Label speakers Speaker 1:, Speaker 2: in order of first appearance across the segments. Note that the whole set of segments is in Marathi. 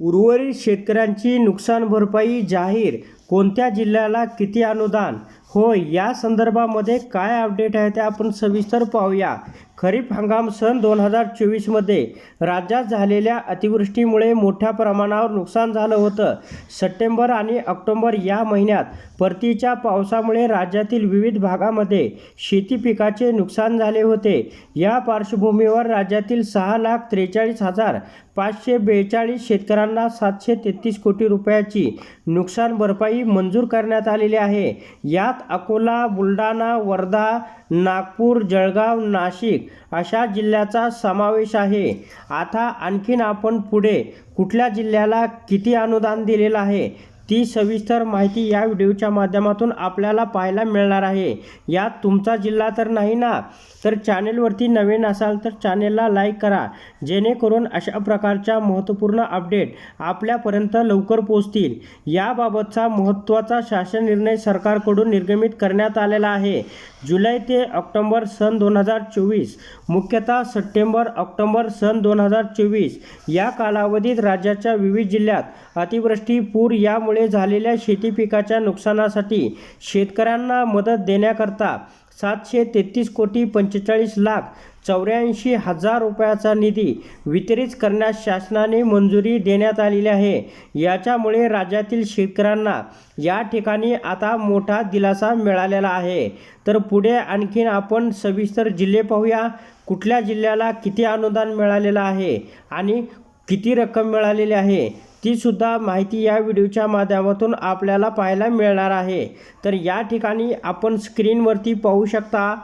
Speaker 1: उर्वरित शेतकऱ्यांची नुकसान भरपाई जाहीर. कोणत्या जिल्ह्याला किती अनुदान? होय या संदर्भामध्ये काय अपडेट आहे ते आपण सविस्तर पाहूया. खरीप हंगाम सन दोन हजार चोवीसमध्ये राज्यात झालेल्या अतिवृष्टीमुळे मोठ्या प्रमाणावर नुकसान झालं होतं. सप्टेंबर आणि ऑक्टोबर या महिन्यात परतीच्या पावसामुळे राज्यातील विविध भागामध्ये शेती पिकाचे नुकसान झाले होते. या पार्श्वभूमीवर राज्यातील सहा लाख त्रेचाळीस हजार पाचशे बेचाळीस शेतकऱ्यांना सातशे तेहतीस कोटी रुपयाची नुकसान भरपाई मंजूर करण्यात आलेली आहे. यात अकोला बुलढाणा वर्धा नागपूर जळगाव नाशिक अशा जिल्ह्याचा समावेश आहे. आता आणखीन आपण पुढे कुठल्या जिल्ह्याला किती अनुदान दिलेलं आहे? ती सविस्तर माहिती या व्हिडिओच्या माध्यमातून आपल्याला पाहायला मिळणार आहे. यात तुमचा जिल्हा तर नाही ना? तर चॅनेलवरती नवीन असाल तर चॅनेलला लाईक करा. जेणेकरून अशा प्रकारच्या महत्त्वपूर्ण अपडेट आपल्यापर्यंत लवकर पोहोचतील. याबाबतचा महत्त्वाचा शासन निर्णय सरकारकडून निर्गमित करण्यात आलेला आहे. जुलै ते ऑक्टोंबर सन दोन हजार चोवीस मुख्यतः सप्टेंबर ऑक्टोंबर सन दोन हजार चोवीस या कालावधीत राज्याच्या विविध जिल्ह्यात अतिवृष्टी पूर यामुळे झालेल्या शेती पिकाच्या नुकसानासाठी शेतकऱ्यांना मदत देण्याकरता सातशे तेहतीस कोटी पंचेचाळीस लाख चौऱ्याऐंशी हजार रुपयाचा निधी वितरित करण्यास शासनाने मंजुरी देण्यात आलेली आहे. याच्यामुळे राज्यातील शेतकऱ्यांना या ठिकाणी आता मोठा दिलासा मिळालेला आहे. तर पुढे आणखीन आपण सविस्तर जिल्हे पाहूया. कुठल्या जिल्ह्याला किती अनुदान मिळालेलं आहे आणि किती रक्कम मिळालेली आहे? ती सुद्धा माहिती या व्हिडिओच्या माध्यमातून आपल्याला पाहायला मिळणार आहे. तर या ठिकाणी आपण स्क्रीनवरती पाहू शकता.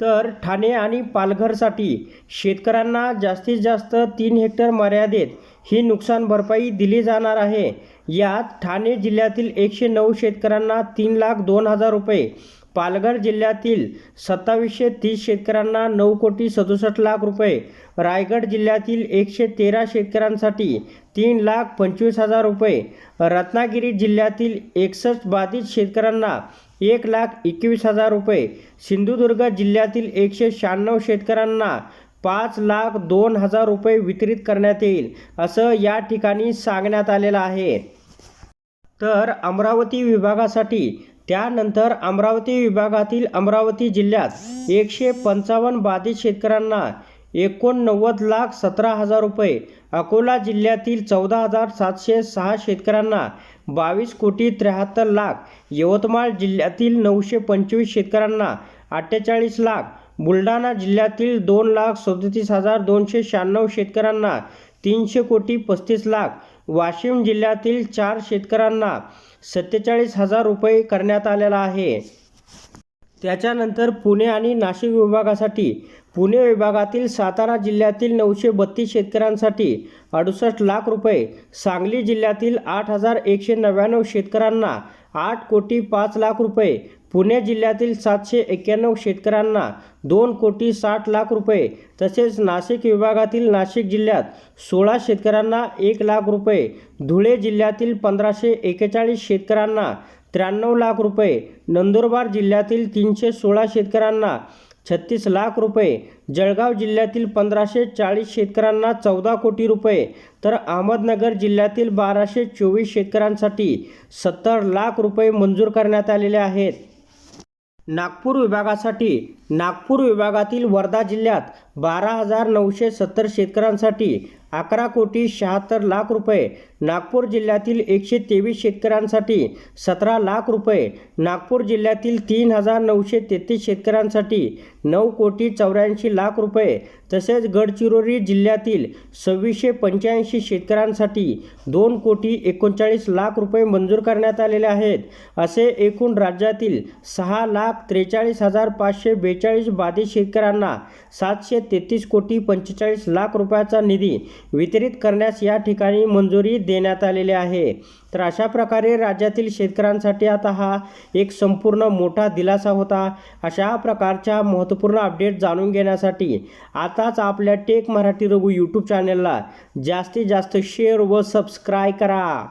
Speaker 1: तर ठाणे आणि पालघरसाठी शेतकऱ्यांना जास्तीत जास्त तीन हेक्टर मर्यादेत ही नुकसान भरपाई दिली जाणार आहे. यात ठाणे जिल्ह्यातील एकशे नऊ शेतकऱ्यांना तीन लाख दोन हजार रुपये पालघर जिल्ह्यातील सत्तावीसशे तीस शेतकऱ्यांना नऊ कोटी सदुसष्ट लाख रुपये रायगड जिल्ह्यातील एकशे तेरा शेतकऱ्यांसाठी तीन लाख पंचवीस हजार रुपये रत्नागिरी जिल्ह्यातील एकसष्ट बाधित शेतकऱ्यांना एक लाख एकवीस हजार रुपये सिंधुदुर्ग जिल्ह्यातील एकशे शहाण्णव शेतकऱ्यांना पाच लाख दोन हजार रुपये वितरित करण्यात येईल असं या ठिकाणी सांगण्यात आलेलं आहे. तर अमरावती विभागासाठी त्यानंतर अमरावती विभागातील अमरावती जिल्ह्यात एकशे पंचावन्न बाधित शेतकऱ्यांना एकोणनव्वद लाख सतरा हजार रुपये अकोला जिल्ह्यातील चौदा हजार सातशे सहा शेतकऱ्यांना बावीस कोटी त्र्याहत्तर लाख यवतमाळ जिल्ह्यातील नऊशे पंचवीस शेतकऱ्यांना अठ्ठेचाळीस लाख बुलढाणा जिल्ह्यातील दोन लाख सदतीस हजार दोनशे शहाण्णव शेतकऱ्यांना तीनशे कोटी पस्तीस लाख वाशिम जिल्ह्यातील चार शेतकऱ्यांना सत्तेचाळीस हजार रुपये करण्यात आलेला आहे. त्याच्यानंतर पुणे आणि नाशिक विभागासाठी पुणे विभागातील सातारा जिल्ह्यातील नऊशे बत्तीस शेतकऱ्यांसाठी अडुसष्ट लाख रुपये सांगली जिल्ह्यातील आठ हजार एकशे नव्याण्णव शेतकऱ्यांना आठ कोटी पाच लाख रुपये पुणे जिल्ह्यातील सातशे एक्क्याण्णव शेतकऱ्यांना दोन कोटी साठ लाख रुपये तसेच नाशिक विभागातील नाशिक जिल्ह्यात सोळा शेतकऱ्यांना एक लाख रुपये धुळे जिल्ह्यातील पंधराशे एकेचाळीस शेतकऱ्यांना त्र्याण्णव लाख रुपये नंदुरबार जिल्ह्यातील तीनशे सोळा शेतकऱ्यांना छत्तीस लाख रुपये जळगाव जिल्ह्यातील पंधराशे चाळीस शेतकऱ्यांना चौदा कोटी रुपये तर अहमदनगर जिल्ह्यातील बाराशे चोवीस शेतकऱ्यांसाठी सत्तर लाख रुपये मंजूर करण्यात आलेले आहेत. नागपूर विभागासाठी नागपूर विभागातील वर्धा जिल्ह्यात बारा हजार नऊशे सत्तर शेतकऱ्यांसाठी अकरा कोटी शहात्तर लाख रुपये नागपूर जिल्ह्यातील एकशे तेवीस शेतकऱ्यांसाठी सतरा लाख रुपये नागपूर जिल्ह्यातील तीन हजार नऊशे तेहतीस शेतकऱ्यांसाठी नऊ कोटी चौऱ्याऐंशी लाख रुपये तसेच गडचिरोली जिल्ह्यातील सव्वीसशे पंच्याऐंशी शेतकऱ्यांसाठी दोन कोटी एकोणचाळीस लाख रुपये मंजूर करण्यात आलेले आहेत. असे एकूण राज्यातील सहा लाख त्रेचाळीस हजार पाचशे बेचाळीस बाधित शेतकऱ्यांना सातशे तेहतीस कोटी पंचेचाळीस लाख रुपयाचा निधी वितरित करण्यास या ठिकाणी मंजुरी देण्यात आलेले आहे. तर अशा प्रकारे राज्यातील शेतकऱ्यांसाठी आता हा एक संपूर्ण मोठा दिलासा होता. अशा प्रकारच्या महत्त्वपूर्ण अपडेट जाणून घेण्यासाठी आताच आपल्या टेक मराठी रघु यूट्यूब चॅनलला जास्तीत जास्त शेअर व सबस्क्राय करा.